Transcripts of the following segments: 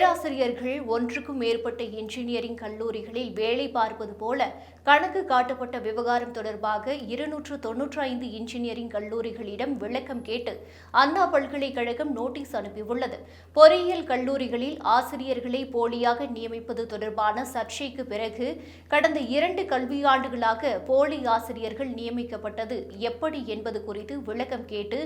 பேராசிரியர்கள் ஒன்றுக்கும் மேற்பட்ட இன்ஜினியரிங் கல்லூரிகளில் வேலை பார்ப்பது போல கணக்கு காட்டப்பட்ட விவகாரம் தொடர்பாக இருநூற்று தொன்னூற்றி ஐந்து இன்ஜினியரிங் கல்லூரிகளிடம் விளக்கம் கேட்டு அண்ணா பல்கலைக்கழகம் நோட்டீஸ் அனுப்பியுள்ளது. பொறியியல் கல்லூரிகளில் ஆசிரியர்களை போலியாக நியமிப்பது தொடர்பான சர்ச்சைக்கு பிறகு கடந்த இரண்டு கல்வியாண்டுகளாக போலி ஆசிரியர்கள் நியமிக்கப்பட்டது எப்படி என்பது குறித்து விளக்கம் கேட்டு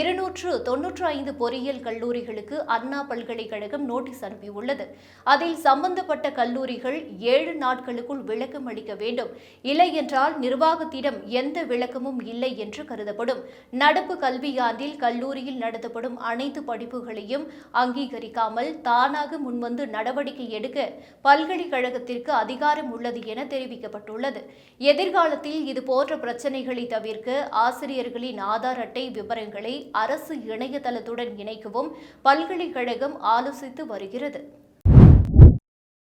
இருநூற்று தொன்னூற்று ஐந்து பொறியியல் கல்லூரிகளுக்கு அண்ணா பல்கலைக்கழகம் நோட்டீஸ் அனுப்பி அனுப்பியுள்ளது அதில் சம்பந்தப்பட்ட கல்லூரிகள் ஏழு நாட்களுக்குள் விளக்கம் அளிக்க வேண்டும். இல்லை என்றால் நிர்வாகத்திடம் எந்த விளக்கமும் இல்லை என்று கருதப்படும். நடப்பு கல்வியாண்டில் கல்லூரியில் நடத்தப்படும் அனைத்து படிப்புகளையும் அங்கீகரிக்காமல் தானாக முன்வந்து நடவடிக்கை எடுக்க பல்கலைக்கழகத்திற்கு அதிகாரம் உள்ளது என தெரிவிக்கப்பட்டுள்ளது. எதிர்காலத்தில் இதுபோன்ற பிரச்சினைகளை தவிர்க்க ஆசிரியர்களின் ஆதார் அட்டை விவரங்களை அரசு இணையதளத்துடன் இணைக்கவும் பல்கலைக்கழகம் ஆலோசித்து வருகிறது. வருகிறது